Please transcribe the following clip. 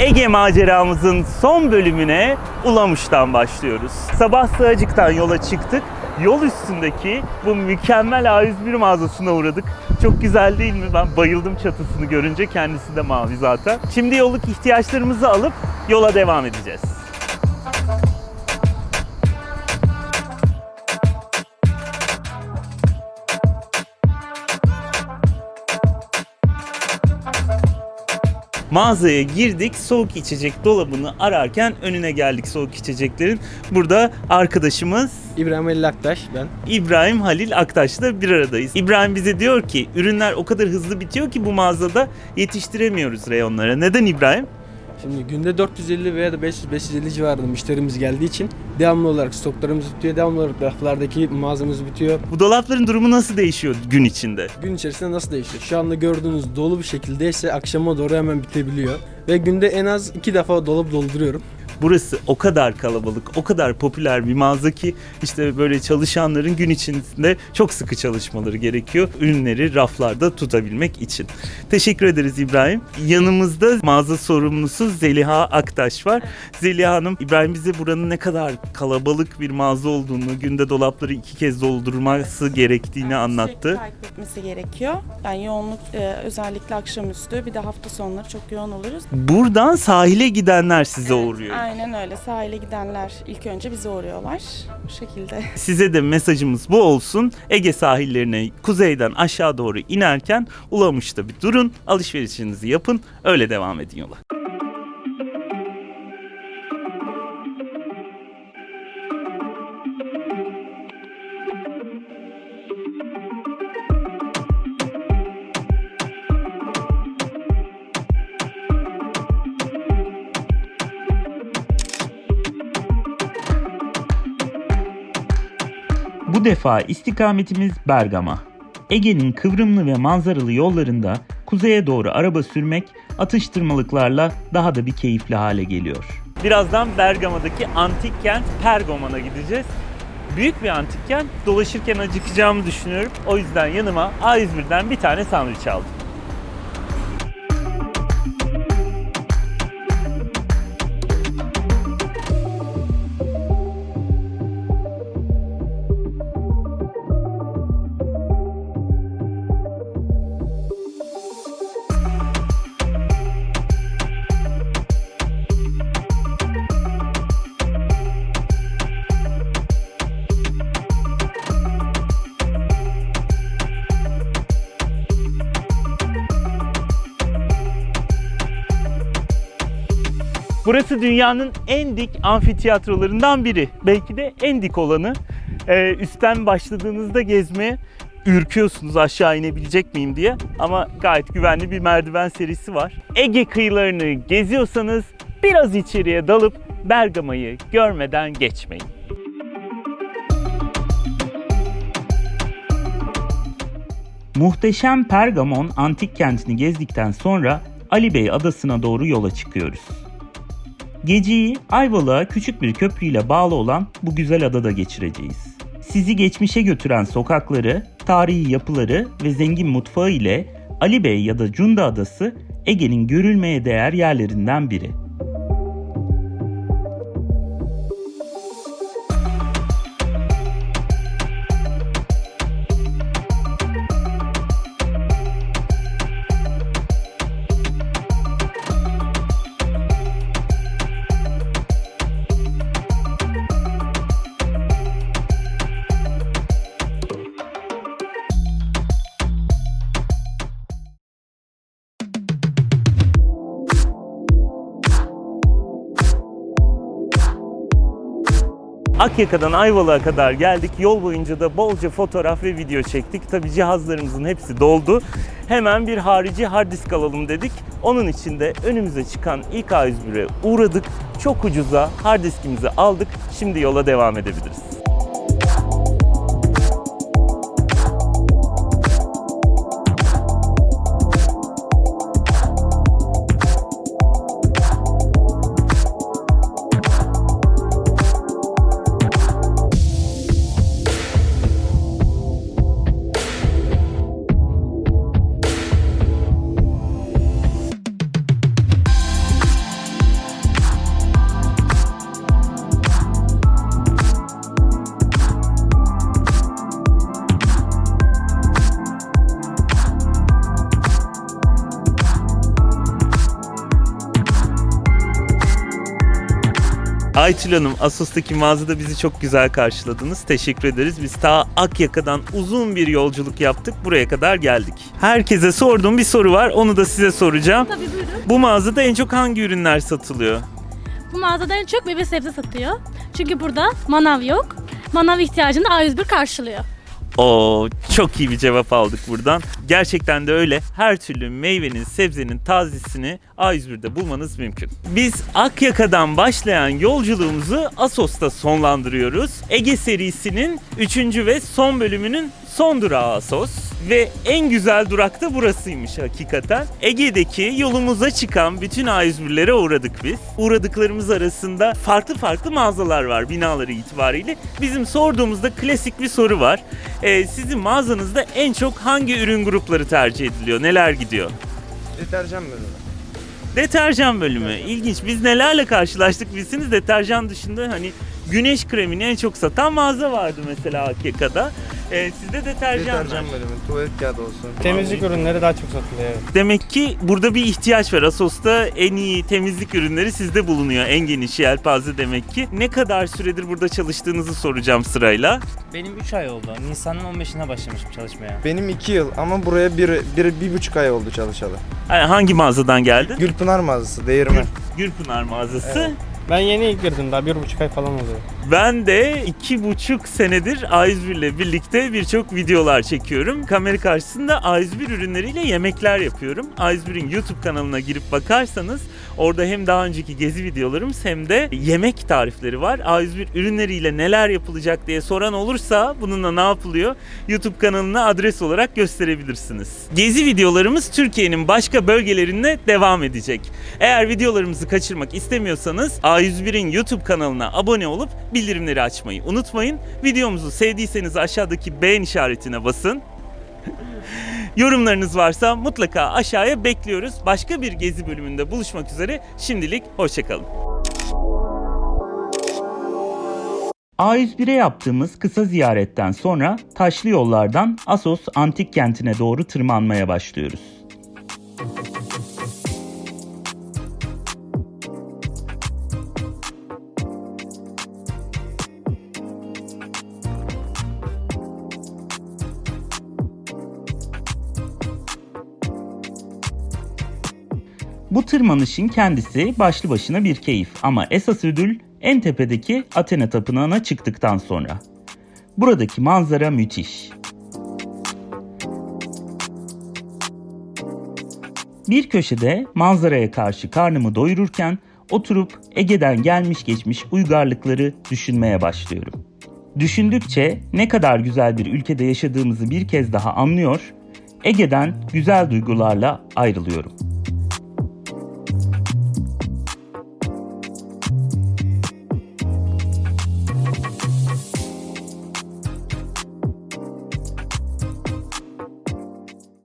Ege maceramızın son bölümüne Ulamış'tan başlıyoruz. Sabah Sığacık'tan yola çıktık. Yol üstündeki bu mükemmel A101 mağazasına uğradık. Çok güzel değil mi? Ben bayıldım çatısını görünce. Kendisi de mavi zaten. Şimdi yolluk ihtiyaçlarımızı alıp yola devam edeceğiz. Mağazaya girdik, soğuk içecek dolabını ararken önüne geldik soğuk içeceklerin. Burada arkadaşımız İbrahim Halil Aktaş ben. İbrahim Halil Aktaş'la bir aradayız. İbrahim bize diyor ki ürünler o kadar hızlı bitiyor ki bu mağazada yetiştiremiyoruz reyonlara. Neden İbrahim? Şimdi günde 450 veya da 500-550 civarında müşterimiz geldiği için devamlı olarak stoklarımız bitiyor. Devamlı olarak raflardaki mağazamız bitiyor. Bu dolapların durumu nasıl değişiyor gün içinde? Gün içerisinde nasıl değişiyor? Şu anda gördüğünüz dolu bir şekildeyse akşama doğru hemen bitebiliyor. Ve günde en az iki defa dolap dolduruyorum. Burası o kadar kalabalık, o kadar popüler bir mağaza ki işte böyle çalışanların gün içinde çok sıkı çalışmaları gerekiyor. Ürünleri raflarda tutabilmek için. Teşekkür ederiz İbrahim. Yanımızda mağaza sorumlusu Zeliha Aktaş var. Zeliha Hanım, İbrahim bize buranın ne kadar kalabalık bir mağaza olduğunu, günde dolapları iki kez doldurması gerektiğini anlattı. Sürekli takip etmesi gerekiyor. Yani yoğunluk e, özellikle akşamüstü bir de hafta sonları çok yoğun oluruz. Buradan sahile gidenler size uğruyor. Aynen öyle. Sahile gidenler ilk önce bize uğruyorlar. Bu şekilde. Size de mesajımız bu olsun. Ege sahillerine kuzeyden aşağı doğru inerken Ulamış'ta bir durun, alışverişinizi yapın, öyle devam edin yola. Bu defa istikametimiz Bergama. Ege'nin kıvrımlı ve manzaralı yollarında kuzeye doğru araba sürmek atıştırmalıklarla daha da bir keyifli hale geliyor. Birazdan Bergama'daki antik kent Pergamon'a gideceğiz. Büyük bir antik kent. Dolaşırken acıkacağımı düşünüyorum. O yüzden yanıma A101'den bir tane sandviç aldım. Burası dünyanın en dik amfiteyatrolarından biri. Belki de en dik olanı. Ee, üstten başladığınızda gezmeye ürküyorsunuz aşağı inebilecek miyim diye. Ama gayet güvenli bir merdiven serisi var. Ege kıyılarını geziyorsanız biraz içeriye dalıp Bergama'yı görmeden geçmeyin. Muhteşem Pergamon antik kentini gezdikten sonra Ali Bey adasına doğru yola çıkıyoruz. Geceyi Ayvalık'a küçük bir köprüyle bağlı olan bu güzel adada geçireceğiz. Sizi geçmişe götüren sokakları, tarihi yapıları ve zengin mutfağı ile Ali Bey ya da Cunda Adası Ege'nin görülmeye değer yerlerinden biri. Akyaka'dan Ayvalık'a kadar geldik. Yol boyunca da bolca fotoğraf ve video çektik. Tabi cihazlarımızın hepsi doldu. Hemen bir harici hard disk alalım dedik. Onun için de önümüze çıkan ilk A101'e uğradık. Çok ucuza hard diskimizi aldık. Şimdi yola devam edebiliriz. Aytül Hanım, Asos'taki mağazada bizi çok güzel karşıladınız. Teşekkür ederiz. Biz ta Akyaka'dan uzun bir yolculuk yaptık. Buraya kadar geldik. Herkese sorduğum bir soru var. Onu da size soracağım. Tabii buyurun. Bu mağazada en çok hangi ürünler satılıyor? Bu mağazada en çok meyve sebze satıyor. Çünkü burada manav yok. Manav ihtiyacını A101 karşılıyor. Oo, çok iyi bir cevap aldık buradan. Gerçekten de öyle. Her türlü meyvenin, sebzenin tazesini A101'de bulmanız mümkün. Biz Akyaka'dan başlayan yolculuğumuzu Asos'ta sonlandırıyoruz. Ege serisinin 3. ve son bölümünün son durağı Asos. Ve en güzel durak da burasıymış hakikaten. Ege'deki yolumuza çıkan bütün A101'lere uğradık biz. Uğradıklarımız arasında farklı farklı mağazalar var binaları itibariyle. Bizim sorduğumuzda klasik bir soru var. Ee, sizin mağazanızda en çok hangi ürün grupları tercih ediliyor? Neler gidiyor? Deterjan bölümü. Deterjan bölümü. İlginç. Biz nelerle karşılaştık bilsiniz deterjan dışında hani güneş kremini en çok satan mağaza vardı mesela AKK'da. Ee, sizde deterjan, var. Deterjan bölümü. Tuvalet kağıdı olsun. Temizlik ürünleri daha çok satılıyor. evet. Demek ki burada bir ihtiyaç var. Asos'ta en iyi temizlik ürünleri sizde bulunuyor. En geniş yelpaze demek ki. Ne kadar süredir burada çalıştığınızı soracağım sırayla. Benim 3 ay oldu. Nisan'ın 15'ine başlamışım çalışmaya. Benim iki yıl ama buraya bir, bir, bir buçuk ay oldu çalışalı. Yani hangi mağazadan geldin? Gülpınar mağazası, değirmen. Gülpınar mağazası. Ben yeni girdim daha bir buçuk ay falan oluyor. Ben de iki buçuk senedir A101 ile birlikte birçok videolar çekiyorum. Kamera karşısında A101 ürünleriyle yemekler yapıyorum. A101'in YouTube kanalına girip bakarsanız orada hem daha önceki gezi videolarımız hem de yemek tarifleri var. A101 ürünleriyle neler yapılacak diye soran olursa bununla ne yapılıyor? YouTube kanalına adres olarak gösterebilirsiniz. Gezi videolarımız Türkiye'nin başka bölgelerinde devam edecek. Eğer videolarımızı kaçırmak istemiyorsanız A101'in YouTube kanalına abone olup bildirimleri açmayı unutmayın. Videomuzu sevdiyseniz aşağıdaki beğen işaretine basın. Yorumlarınız varsa mutlaka aşağıya bekliyoruz. Başka bir gezi bölümünde buluşmak üzere. Şimdilik hoşçakalın. A101'e yaptığımız kısa ziyaretten sonra taşlı yollardan Asos antik kentine doğru tırmanmaya başlıyoruz. Bu tırmanışın kendisi başlı başına bir keyif ama esas ödül en tepedeki Athena Tapınağı'na çıktıktan sonra. Buradaki manzara müthiş. Bir köşede manzaraya karşı karnımı doyururken oturup Ege'den gelmiş geçmiş uygarlıkları düşünmeye başlıyorum. Düşündükçe ne kadar güzel bir ülkede yaşadığımızı bir kez daha anlıyor, Ege'den güzel duygularla ayrılıyorum.